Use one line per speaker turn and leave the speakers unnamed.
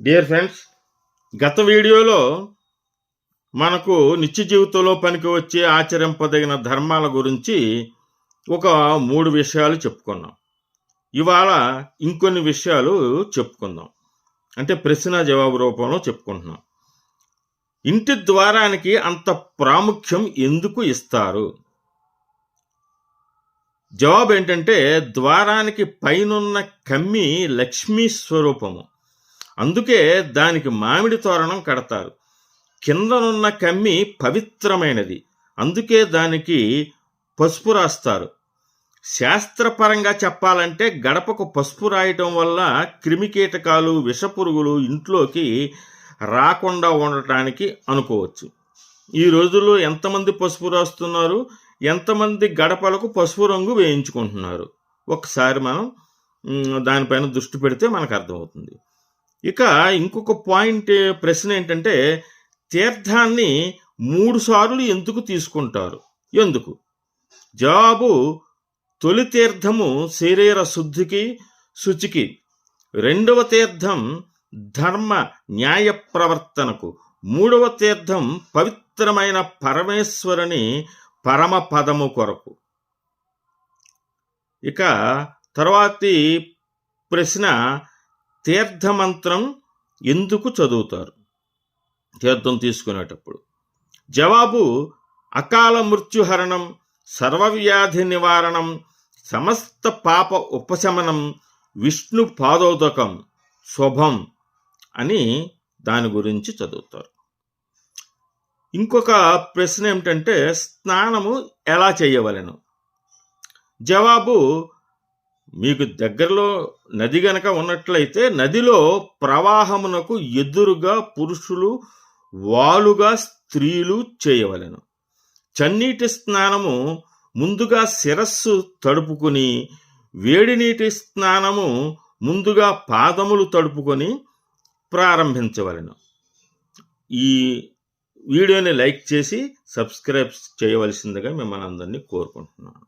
Dear friends గత వీడియోలో మనకు నిత్య జీవితంలో పనికి వచ్చే ఆచరింపదగిన ధర్మాల గురించి ఒక మూడు విషయాలు చెప్పుకున్నాం. ఇవాళ ఇంకొన్ని విషయాలు చెప్పుకుందాం. అంటే ప్రశ్న జవాబు రూపంలో చెప్పుకుంటున్నాం. ఇంటి ద్వారానికి అంత ప్రాముఖ్యం ఎందుకు ఇస్తారు? జవాబు ఏంటంటే ద్వారానికి పైనున్న కమ్మి లక్ష్మీ స్వరూపము. అందుకే దానికి మామిడి తోరణం కడతారు. కిందనున్న కమ్మి పవిత్రమైనది. అందుకే దానికి పసుపు రాస్తారు. శాస్త్రపరంగా చెప్పాలంటే గడపకు పసుపు రాయటం వల్ల క్రిమికీటకాలు విషపురుగులు ఇంట్లోకి రాకుండా ఉండటానికి అనుకోవచ్చు. ఈ రోజుల్లో ఎంతమంది పసుపు రాస్తున్నారు? ఎంతమంది గడపలకు పసుపు రంగు వేయించుకుంటున్నారు? ఒకసారి మనం దానిపైన దృష్టి పెడితే మనకు అర్థమవుతుంది. ఇక ఇంకొక పాయింట్ ప్రశ్న ఏంటంటే తీర్థాన్ని మూడు సార్లు ఎందుకు తీసుకుంటారు? ఎందుకు? జవాబు తొలి తీర్థము శరీర శుద్ధికి శుచికి. రెండవ తీర్థం ధర్మ న్యాయ ప్రవర్తనకు. మూడవ తీర్థం పవిత్రమైన పరమేశ్వరుని పరమ పదము కొరకు. ఇక తర్వాతి ప్రశ్న తీర్థమంత్రం ఎందుకు చదువుతారు? తీర్థం తీసుకునేటప్పుడు. జవాబు అకాల మృత్యుహరణం సర్వవ్యాధి నివారణం సమస్త పాప ఉపశమనం విష్ణు పాదోదకం శుభం అని దాని గురించి చదువుతారు. ఇంకొక ప్రశ్న ఏమిటంటే స్నానము ఎలా చేయవలెను? జవాబు మీకు దగ్గరలో నది గనక ఉన్నట్లయితే నదిలో ప్రవాహమునకు ఎదురుగా పురుషులు వాలుగా స్త్రీలు చేయవలెను. చన్నీటి స్నానము ముందుగా శిరస్సు తడుపుకొని వేడి నీటి స్నానము ముందుగా పాదములు తడుపుకొని ప్రారంభించవలెను. ఈ వీడియోని లైక్ చేసి సబ్స్క్రైబ్ చేయవలసిందిగా మిమ్మల్ని అందరినీ కోరుకుంటున్నాను.